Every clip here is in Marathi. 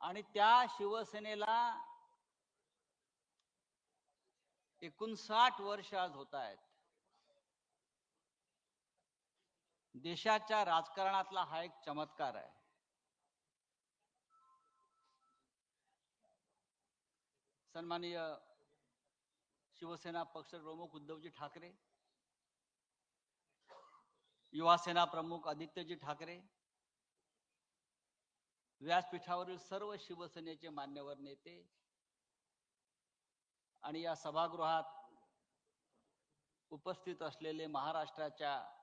आणि त्या शिवसेनेला एकोणसाठ वर्ष आज होत आहेत. देशाच्या राजकारणातला हा एक चमत्कार आहे. सन्माननीय शिवसेना पक्ष प्रमुख उद्धवजी ठाकरे युवा सेना प्रमुख आदित्यजी ठाकरे व्यासपीठावरील सर्व शिवसेनेचे मान्यवर नेते आणि या सभागृहात उपस्थित असलेले महाराष्ट्राच्या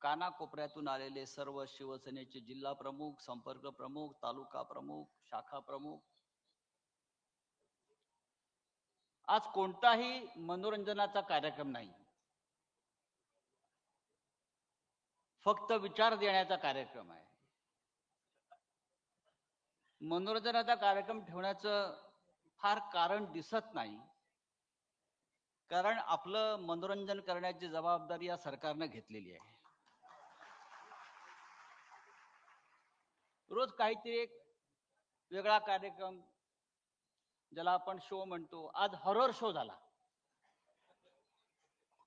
कानाकोपऱ्यातून आलेले सर्व शिवसेनेचे जिल्हा प्रमुख संपर्क प्रमुख तालुका प्रमुख शाखा प्रमुख. आज कोणताही मनोरंजनाचा कार्यक्रम नाही. फक्त विचार देण्याचा कार्यक्रम आहे. मनोरंजनाचा कार्यक्रम ठेवण्याचं फार कारण दिसत नाही. कारण आपलं मनोरंजन करण्याची जबाबदारी या सरकारनं घेतलेली आहे. रोज काहीतरी एक वेगळा कार्यक्रम ज्याला आपण शो म्हणतो. आज हॉरर शो झाला.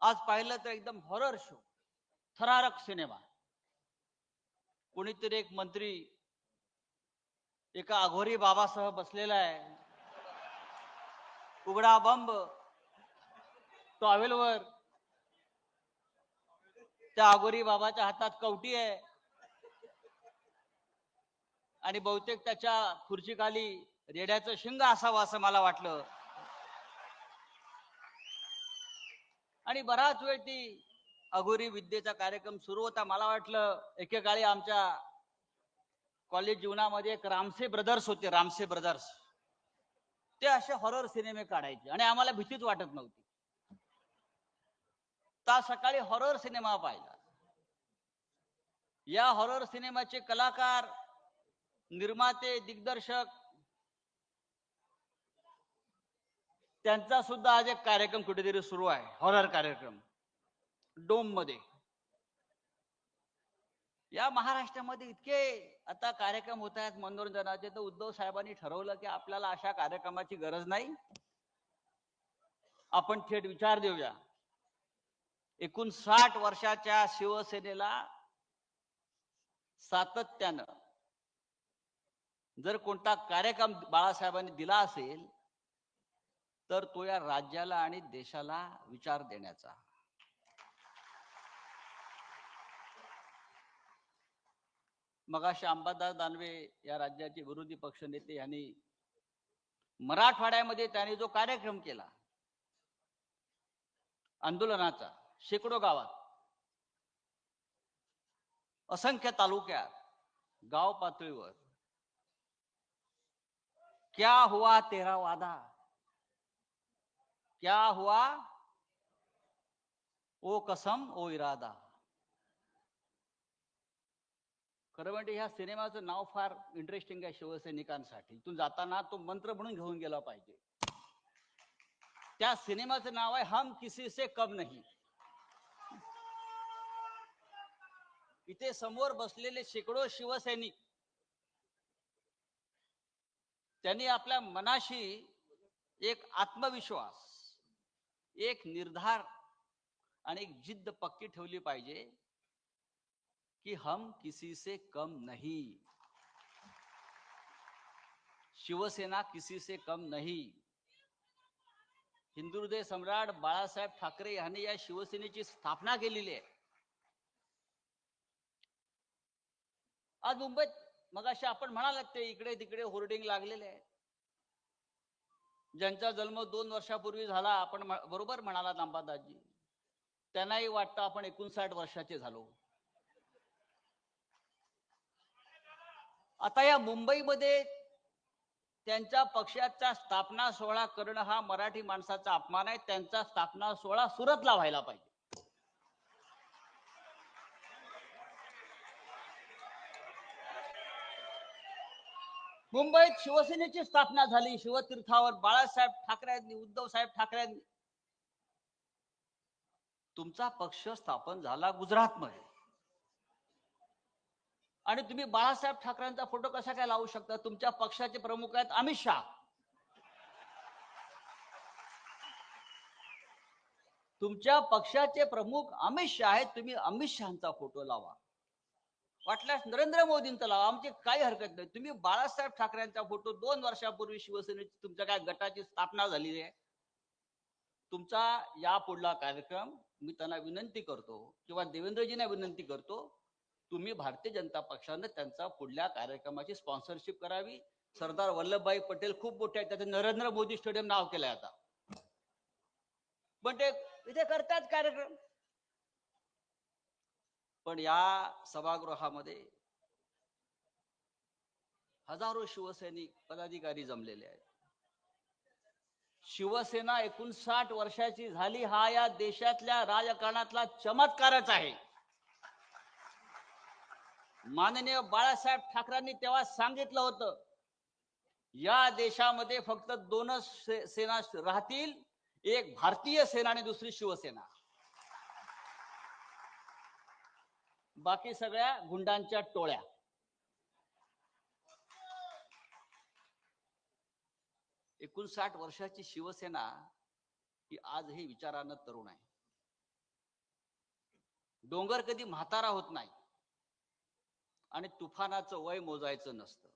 आज पाहिलं तर एकदम हॉरर शो थरारक सिनेमा. कोणीतरी एक मंत्री एका अघोरी बाबासह बसलेला आहे. उघडा बंब. टॉवेलवर त्या अघोरी बाबाच्या हातात कवटी आहे. आणि बहुतेक त्याच्या खुर्चीखाली रेड्याचं शिंग असावं असं मला वाटलं. आणि बराच वेळ ती अघोरी विद्येचा कार्यक्रम सुरू होता मला वाटलं एकेकाळी आमच्या कॉलेज जीवनामध्ये एक रामसे ब्रदर्स होते रामसे ब्रदर्स. ते असे हॉरर सिनेमे काढायचे आणि आम्हाला भीतीच वाटत नव्हती. ता सकाळी हॉरर सिनेमा पाहिला. या हॉरर सिनेमाचे कलाकार निर्माते दिग्दर्शक त्यांचा सुद्धा आज एक कार्यक्रम कुठेतरी सुरू आहे हॉरर कार्यक्रम. डोममध्ये या महाराष्ट्रामध्ये इतके आता कार्यक्रम होत आहेत. मनोरंजनाचे तर उद्धव साहेबांनी ठरवलं की आपल्याला अशा कार्यक्रमाची गरज नाही. आपण थेट विचार देऊया. एकूण साठ वर्षाच्या शिवसेनेला सातत्यानं जर कोणता कार्यक्रम बाळासाहेबांनी दिला असेल तर तो या राज्याला आणि देशाला विचार देण्याचा. मगाशी अंबादास दानवे या राज्याचे विरोधी पक्ष नेते यांनी मराठवाड्यामध्ये त्यांनी जो कार्यक्रम केला आंदोलनाचा शेकडो गावात असंख्य तालुक्यात गाव पातळीवर क्या हुआ तेरा वादा? क्या हुआ ओ कसम ओ इरादा? खरं म्हणजे ह्या सिनेमाचं नाव फार इंटरेस्टिंग आहे शिवसैनिकांसाठी. इथून जाताना तो मंत्र म्हणून घेऊन गेला पाहिजे. त्या सिनेमाचं नाव आहे हम किसी से कम नाही. इथे समोर बसलेले शेकडो शिवसैनिक त्यांनी आपल्या मनाशी एक आत्मविश्वास एक निर्धार आणि एक जिद्द पक्की ठेवली पाहिजे. कि हम किसी से कम नहीं। शिवसेना किसी से कम नहीं। हिंदू सम्राट बाळासाहेब ठाकरे यांनी या शिवसेनेची स्थापना केलेली आहे. आज मुंबईत मग मगाशी आपण म्हणालात ते इकडे तिकडे होर्डिंग लागलेले आहे ज्यांचा जन्म दोन वर्षापूर्वी झाला आपण बरोबर म्हणाला अंबादासजी. त्यांनाही वाटतं आपण एकोणसाठ वर्षाचे झालो. आता या मुंबईमध्ये त्यांच्या पक्षाचा स्थापना सोहळा करणं हा मराठी माणसाचा अपमान आहे. त्यांचा स्थापना सोहळा सुरतला व्हायला पाहिजे. मुंबईत शिवसेनेची स्थापना झाली. शिवतीर्थावर बाळासाहेब ठाकरेंनी उद्धव साहेब ठाकरेंनी तुमचा पक्ष स्थापन झाला गुजरातमध्ये. आणि तुम्ही बाळासाहेब ठाकरेंचा फोटो कसा काय लावू शकता? तुमच्या पक्षाचे प्रमुख आहेत अमित शहा. तुमच्या पक्षाचे प्रमुख अमित शहा आहेत तुम्ही अमित शहाचा फोटो लावा. वाटल्यास नरेंद्र मोदींचा लावा आमची काही हरकत नाही. तुम्ही बाळासाहेब ठाकरेंचा फोटो दोन वर्षापूर्वी शिवसेनेची तुमच्या काय गटाची स्थापना झालेली आहे? तुमचा या पुढला कार्यक्रम मी त्यांना विनंती करतो किंवा देवेंद्रजींना विनंती करतो तुम्ही भारतीय जनता पक्षानं त्यांचा पुढल्या कार्यक्रमाची स्पॉन्सरशिप करावी. सरदार वल्लभभाई पटेल खूप मोठे आहेत. त्याचं नरेंद्र मोदी स्टेडियम नाव केलंय आता. पण ते इथे करतात कार्यक्रम. पण या सभागृहामध्ये हजारो शिवसैनिक पदाधिकारी जमलेले आहेत. शिवसेना एकोणसाठ वर्षाची झाली. हा या देशातल्या राजकारणातला चमत्कारच आहे. माननीय बाळासाहेब ठाकरेंनी तेव्हा सांगितलं होतं या देशामध्ये फक्त दोनच से- सेना राहतील एक भारतीय सेना आणि दुसरी शिवसेना. बाकी सगळ्या गुंडांच्या टोळ्या. एकोणसाठ वर्षाची शिवसेना ही आजही विचारानं तरुण आहे. डोंगर कधी म्हातारा होत नाही. आणि तुफानाचं वय मोजायचं नसतं.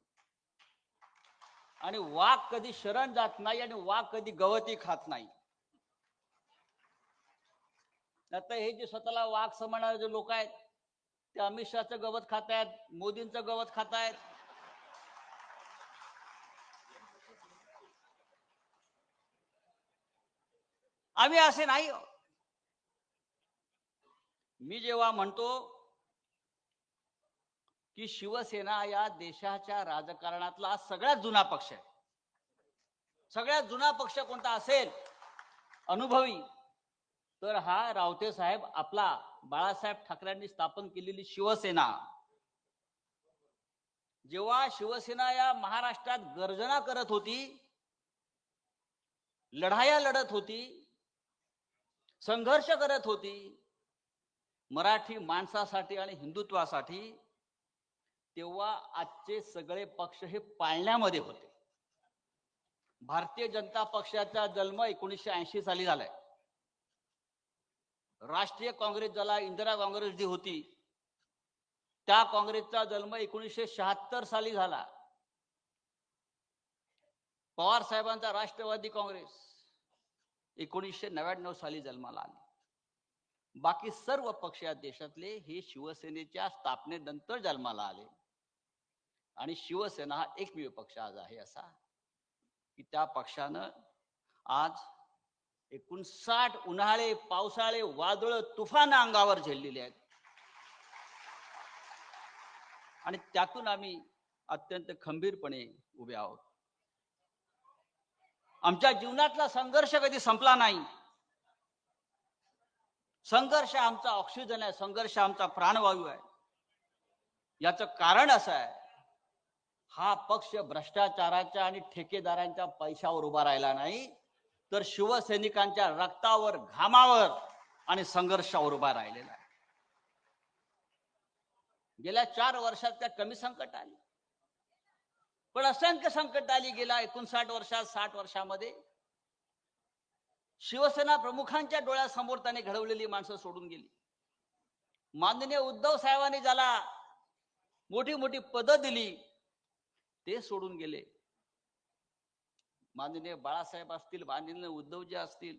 आणि वाघ कधी शरण जात नाही आणि वाघ कधी गवती खात नाही. आता हे जे स्वतःला वाघ समजणारे जे लोक आहेत ते अमित शहाचं गवत खातायत मोदींचं गवत खातायत. आम्ही असे नाही. मी जेव्हा म्हणतो की शिवसेना या देशाच्या राजकारणातला सगळ्यात जुना पक्ष आहे. सगळ्यात जुना पक्ष कोणता असेल अनुभवी तर हा रावते साहेब आपला बाळासाहेब ठाकरेंनी स्थापन केलेली शिवसेना. जेव्हा शिवसेना या महाराष्ट्रात गर्जना करत होती लढाया लढत होती संघर्ष करत होती मराठी माणसासाठी आणि हिंदुत्वासाठी तेव्हा आजचे सगळे पक्ष हे पाळण्यामध्ये होते. भारतीय जनता पक्षाचा जन्म एकोणीसशे ऐंशी साली झालाय. राष्ट्रीय काँग्रेस ज्याला इंदिरा काँग्रेस जी होती त्या काँग्रेसचा जन्म एकोणीसशे शहात्तर साली झाला. पवार साहेबांचा राष्ट्रवादी काँग्रेस एकोणीसशे नव्याण्णव साली जन्माला आले. बाकी सर्व पक्ष या देशातले हे शिवसेनेच्या स्थापनेनंतर जन्माला आले. आणि शिवसेना हा एकमेव पक्ष आज आहे असा की त्या पक्षानं आज एकोणसाठ उन्हाळे पावसाळे वादळ तुफान अंगावर झेललेले आहेत. आणि त्यातून आम्ही अत्यंत खंबीरपणे उभे आहोत. आमच्या जीवनातला संघर्ष कधी संपला नाही. संघर्ष आमचा ऑक्सिजन आहे संघर्ष आमचा प्राणवायू आहे. याचं कारण असं आहे हा पक्ष भ्रष्टाचाराच्या आणि ठेकेदारांच्या पैशावर उभा राहिला नाही तर शिवसैनिकांच्या रक्तावर घामावर आणि संघर्षावर उभा राहिलेला आहे. गेल्या चार वर्षात त्या कमी संकट आली? पण असंख्य संकट आली गेल्या एकोणसाठ वर्षात साठ वर्षामध्ये. शिवसेना प्रमुखांच्या डोळ्यासमोर त्याने घडवलेली माणसं सोडून गेली. माननीय उद्धव साहेबांनी ज्याला मोठी मोठी पदं दिली ते सोडून गेले. माननीय बाळासाहेब असतील माननीय उद्धवजी असतील.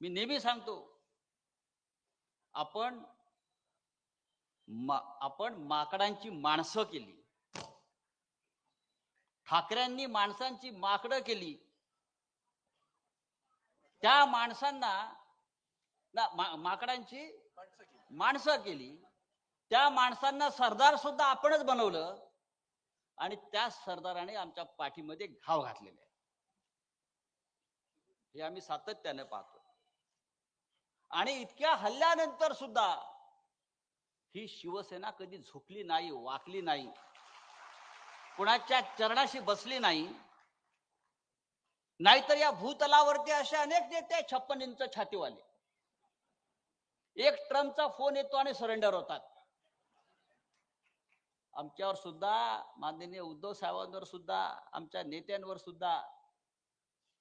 मी नेहमी सांगतो आपण मा- आपण माकडांची माणसं केली. ठाकऱ्यांनी माणसांची माकडं केली. त्या माणसांना ना मा- माकडांची माणसं केली. त्या माणसांना सरदार सुद्धा आपणच बनवलं. आणि त्या सरदाराने आमच्या पाठीमध्ये घाव घातलेले आहे हे आम्ही सातत्याने पाहतो आणि इतक्या हल्ल्यानंतर सुद्धा ही शिवसेना कधी झुकली नाही वाकली नाही कुणाच्या चरणाशी बसली नाही नाहीतर या भूतलावरती असे अनेक नेते छप्पन इंच छातीवाले. एक ट्रम्पचा फोन येतो आणि सरेंडर होतात. आमच्यावर सुद्धा माननीय उद्धव साहेबांवर सुद्धा आमच्या नेत्यांवर सुद्धा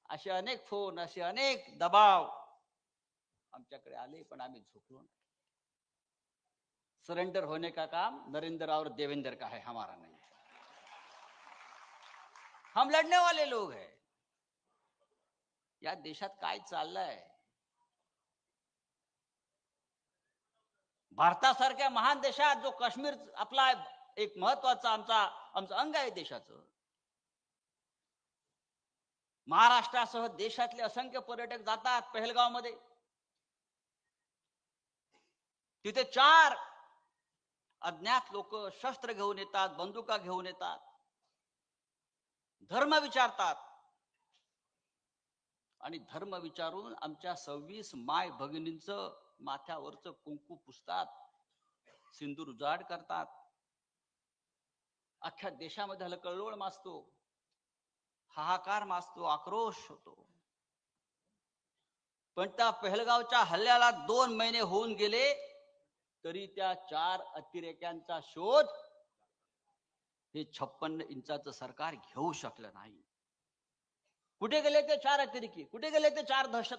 असे अनेक फोन असे अनेक दबाव आमच्याकडे आले पण आम्ही झुकलो सरेंडर होने का काम? नरेंद्र और देवेंद्र का है? हमारा नहीं. हम लढने वाले लोग है. या देशात काय चाललंय? भारतासारख्या महान देशात जो काश्मीर आपला एक महत्त्वाचा आमचा आमचं अंग आहे देशाचं. महाराष्ट्रासह देशातले असंख्य पर्यटक जातात पहलगावमध्ये तिथे चार अज्ञात लोक शस्त्र घेऊन येतात बंदुका घेऊन येतात. धर्म विचारतात. आणि धर्म विचारून आमच्या सव्वीस माय भगिनींच माथ्यावरचं कुंकू पुसतात सिंदूर उजाड करतात. अख्ख्या देशामध्ये हलकल्लोळ माजतो. हाहाकार माजतो आक्रोश होतो. पण त्या पहलगावच्या हल्ल्याला दोन महिने होऊन गेले तरी त्या चार अतिरेक्यांचा शोध हे छप्पन्न इंचाचं सरकार घेऊ शकलं नाही. कुठे गेले ते चार अतिरेकी? कुठे गेले ते चार दहशत